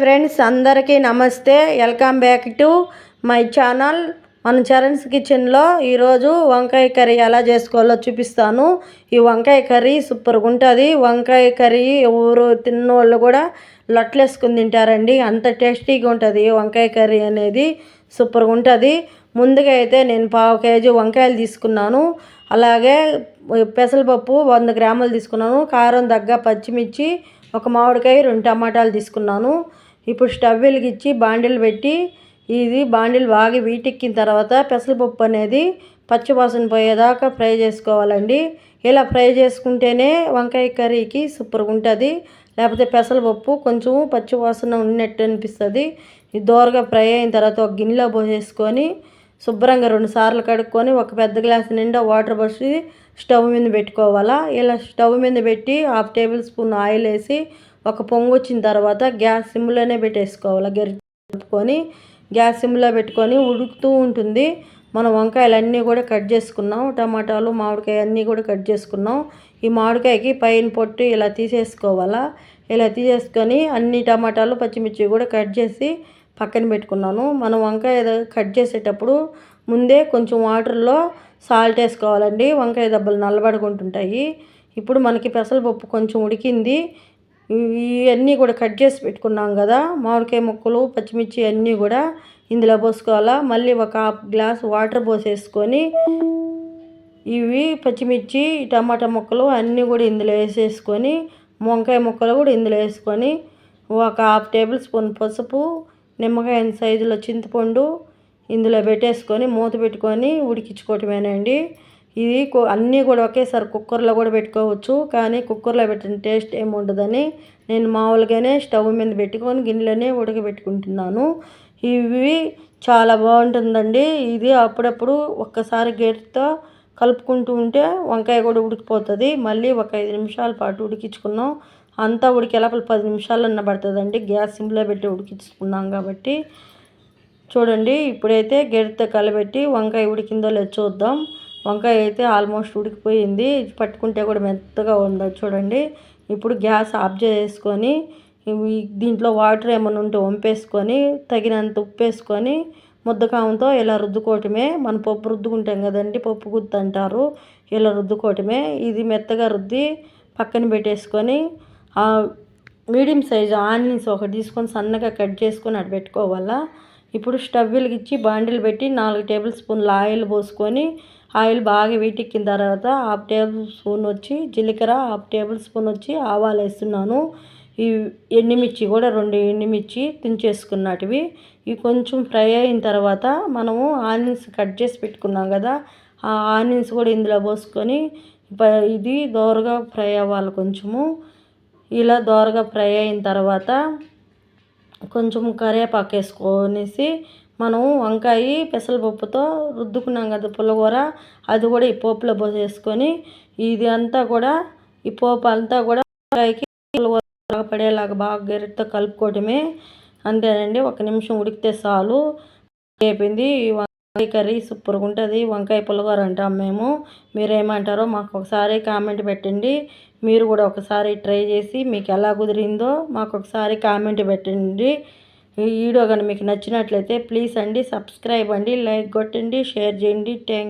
Friends అందరికీ నమస్తే. Welcome back to my channel. మన చరణ్స్ కిచెన్లో ఈరోజు వంకాయ కర్రీ ఎలా చేసుకోవాలో చూపిస్తాను. ఈ వంకాయ కర్రీ సూపర్గా ఉంటుంది. వంకాయ కర్రీ ఎవరు తిన్నోళ్ళు కూడా లొట్లేసుకుని తింటారండి. అంత టేస్టీగా ఉంటుంది వంకాయ కర్రీ అనేది. సూపర్గా ఉంటుంది. ముందుగా అయితే నేను పావు కేజీ వంకాయలు తీసుకున్నాను. అలాగే పెసరపప్పు వంద గ్రాములు తీసుకున్నాను. కారం తగ్గ పచ్చిమిర్చి ఒక మామిడికాయ రెండు టమాటాలు తీసుకున్నాను. ఇప్పుడు స్టవ్ వెలిగించి బాండిల్ పెట్టి ఇది బాండిల్ బాగా వీటెక్కిన తర్వాత పెసరపప్పు అనేది పచ్చివాసన పోయేదాకా ఫ్రై చేసుకోవాలండి. ఇలా ఫ్రై చేసుకుంటేనే వంకాయ కర్రీకి సూపర్గా ఉంటుంది. లేకపోతే పెసరపప్పు కొంచెం పచ్చివాసన ఉన్నట్టు అనిపిస్తుంది. ఇది దోరగా ఫ్రై అయిన తర్వాత ఒక గిన్నెలో పోసేసుకొని శుభ్రంగా రెండు సార్లు కడుక్కొని ఒక పెద్ద గ్లాస్ నిండా వాటర్ పోసి స్టవ్ మీద పెట్టుకోవాలా? ఇలా స్టవ్ మీద పెట్టి హాఫ్ టేబుల్ స్పూన్ ఆయిల్ వేసి ఒక పొంగు వచ్చిన తర్వాత గ్యాస్ సిమ్లోనే పెట్టేసుకోవాలి? గరి గ్యాస్ సిమ్లో పెట్టుకొని ఉడుకుతూ ఉంటుంది. మనం వంకాయలు అన్నీ కూడా కట్ చేసుకున్నాం. టమాటాలు మామిడికాయ అన్నీ కూడా కట్ చేసుకున్నాం. ఈ మామిడికాయకి పైన పొట్టు ఇలా తీసేసుకోవాలా? ఇలా తీసేసుకొని అన్ని టమాటాలు పచ్చిమిర్చి కూడా కట్ చేసి పక్కన పెట్టుకున్నాను. మనం వంకాయ కట్ చేసేటప్పుడు ముందే కొంచెం వాటర్లో సాల్ట్ వేసుకోవాలండి. వంకాయ దెబ్బలు నల్లబడుకుంటుంటాయి. ఇప్పుడు మనకి పెసరపప్పు కొంచెం ఉడికింది. ఇవన్నీ కూడా కట్ చేసి పెట్టుకున్నాం కదా. మామిడికాయ ముక్కలు పచ్చిమిర్చి అన్నీ కూడా ఇందులో పోసుకోవాలా. మళ్ళీ ఒక హాఫ్ గ్లాస్ వాటర్ పోసేసుకొని ఇవి పచ్చిమిర్చి టమాటా ముక్కలు అన్నీ కూడా ఇందులో వేసేసుకొని వంకాయ ముక్కలు కూడా ఇందులో వేసుకొని ఒక హాఫ్ టేబుల్ స్పూన్ పసుపు నిమ్మకాయ సైజులో చింతపండు ఇందులో పెట్టేసుకొని మూత పెట్టుకొని ఉడికించుకోవటమేనండి. ఇది అన్నీ కూడా ఒకేసారి కుక్కర్లో కూడా పెట్టుకోవచ్చు కానీ కుక్కర్లో పెట్టిన టేస్ట్ ఏముండదని నేను మామూలుగానే స్టవ్ మీద పెట్టుకొని గిన్నెలోనే ఉడకబెట్టుకుంటున్నాను. ఇవి చాలా బాగుంటుందండి. ఇది అప్పుడప్పుడు ఒక్కసారి గేట్తో కలుపుకుంటూ ఉంటే వంకాయ కూడా ఉడికిపోతుంది. మళ్ళీ ఒక ఐదు నిమిషాల పాటు ఉడికించుకున్నాం. అంతా ఉడికే లోపల పది నిమిషాలన్న పడుతుందండి గ్యాస్ సిమ్లో పెట్టి ఉడికించుకున్నాం కాబట్టి. చూడండి ఇప్పుడైతే గెరితో కలబెట్టి వంకాయ ఉడికిందో లేదో చూద్దాం. వంకాయ అయితే ఆల్మోస్ట్ ఉడికిపోయింది. పట్టుకుంటే కూడా మెత్తగా ఉందో చూడండి. ఇప్పుడు గ్యాస్ ఆఫ్ చేసుకొని దీంట్లో వాటర్ ఏమైనా ఉంటే వంపేసుకొని తగినంత ఉప్పు వేసుకొని ముద్దకామంతో ఇలా రుద్దుకోవటమే. మన పప్పు రుద్దుకుంటాం కదండి పప్పు గుత్తు అంటారు. ఇలా రుద్దుకోవటమే. ఇది మెత్తగా రుద్ది పక్కన పెట్టేసుకొని మీడియం సైజు ఆనియన్స్ ఒకటి తీసుకొని సన్నగా కట్ చేసుకొని అటు పెట్టుకోవాలా? ఇప్పుడు స్టవ్ వెలిగించి బాండిల్ పెట్టి నాలుగు టేబుల్ స్పూన్ల ఆయిల్ పోసుకొని ఆయిల్ బాగా వీటెక్కిన తర్వాత హాఫ్ టేబుల్ స్పూన్ వచ్చి జీలకర్ర హాఫ్ టేబుల్ స్పూన్ వచ్చి ఆవాలు వేస్తున్నాను. ఈ ఎండుమిర్చి కూడా రెండు ఎండుమిర్చి తుంచేసుకున్నటివి. ఇవి కొంచెం ఫ్రై అయిన తర్వాత మనము ఆనియన్స్ కట్ చేసి పెట్టుకున్నాం కదా ఆ ఆనియన్స్ కూడా ఇందులో పోసుకొని ఇది దోరగా ఫ్రై అవ్వాలి కొంచెము. ఇలా దోరగా ఫ్రై అయిన తర్వాత కొంచెం కరివేపాకు వేసుకొనేసి మనం వంకాయ పెసరపప్పుతో రుద్దుకున్నాం కదా పుల్లగూర అది కూడా ఈ పోపులో పోసేసుకొని ఇది అంతా కూడా ఈ పోపు అంతా కూడా వంకాయకి పుల్లగూర పడేలాగా బాగా గరిటతో కలుపుకోవటమే. అంతేనండి ఒక నిమిషం ఉడికితే చాలు. అయిపోయింది. కర్రీ సూపర్గా ఉంటుంది వంకాయ పుల్లగూర అంటాం మేము మీరేమంటారో మాకు ఒకసారి కామెంట్ పెట్టండి. మీరు కూడా ఒకసారి ట్రై చేసి మీకు ఎలా కుదిరిందో మాకు ఒకసారి కామెంట్ పెట్టండి. ఈ వీడియో కానీ మీకు నచ్చినట్లయితే ప్లీజ్ అండి సబ్స్క్రైబ్ అండి లైక్ కొట్టండి షేర్ చేయండి. థ్యాంక్